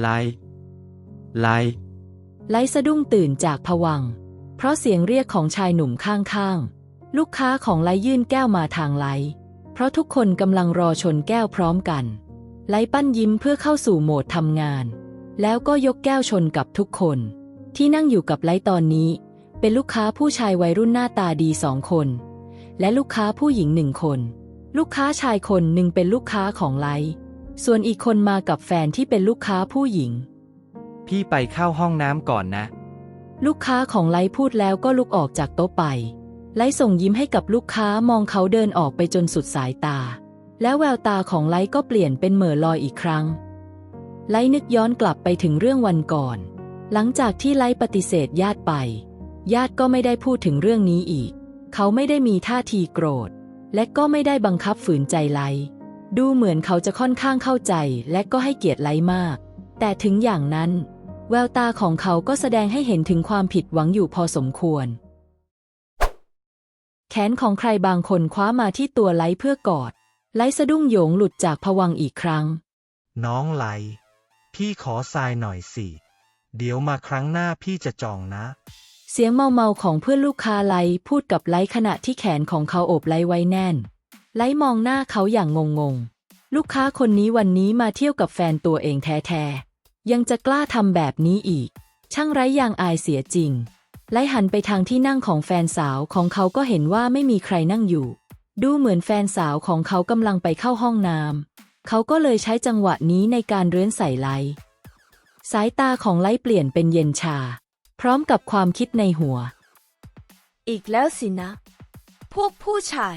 ไลไลไลสะดุ้งตื่นจากผวัง เพราะเสียงเรียกของชายหนุ่มข้างๆ ลูกค้าของไลยื่นแก้วมาทางไลเพราะทุกคนกำลังรอชนแก้วพร้อมกัน ไลปั้นยิ้มเพื่อเข้าสู่โหมดทำงาน แล้วก็ยกแก้วชนกับทุกคน ที่นั่งอยู่กับไลตอนนี้ เป็นลูกค้าผู้ชายวัยรุ่นหน้าตาดีสองคน และลูกค้าผู้หญิงหนึ่งคน ลูกค้าชายคนหนึ่งเป็นลูกค้าของไล ส่วนอีกคนมากับแฟนที่เป็นลูกค้าผู้หญิง พี่ไปเข้าห้องน้ำก่อนนะ ลูกค้าของไลพูดแล้วก็ลุกออกจากโต๊ะไป ไลส่งยิ้มให้กับลูกค้ามองเขาเดินออกไปจนสุดสายตา แล้วแววตาของไลก็เปลี่ยนเป็นเหม่อลอยอีกครั้ง ไลนึกย้อนกลับไปถึงเรื่องวันก่อน หลังจากที่ไลปฏิเสธญาติไป ญาติก็ไม่ได้พูดถึงเรื่องนี้อีก เขาไม่ได้มีท่าทีโกรธ และก็ไม่ได้บังคับฝืนใจไล ดูเหมือนเขาจะค่อนข้างเข้าใจและก็ให้เกียรติไลมาก แต่ถึงอย่างนั้น แววตาของเขาก็แสดงให้เห็นถึงความผิดหวังอยู่พอสมควร แขนของใครบางคนคว้ามาที่ตัวไลเพื่อกอด ไลสะดุ้งโหยงหลุดจากผวังค์อีกครั้ง น้องไล พี่ขอทรายหน่อยสิ เดี๋ยวมาครั้งหน้าพี่จะจองนะ เสียงเมาๆของเพื่อนลูกค้าไลพูดกับไลขณะที่แขนของเขาโอบไลไว้แน่น ไลมองหน้าเขาอย่างงงๆลูกค้าคนนี้วันนี้มาเที่ยวกับแฟนตัวเองแท้ๆ ยังจะกล้าทำแบบนี้อีก ช่างไร้ยางอายเสียจริง ไลหันไปทางที่นั่งของแฟนสาวของเขาก็เห็นว่าไม่มีใครนั่งอยู่ ดูเหมือนแฟนสาวของเขากำลังไปเข้าห้องน้ำเขาก็เลยใช้จังหวะนี้ในการเรื้อนใส่ไลสายตาของไลเปลี่ยนเป็นเย็นชา พร้อมกับความคิดในหัว อีกแล้วสินะ พวกผู้ชาย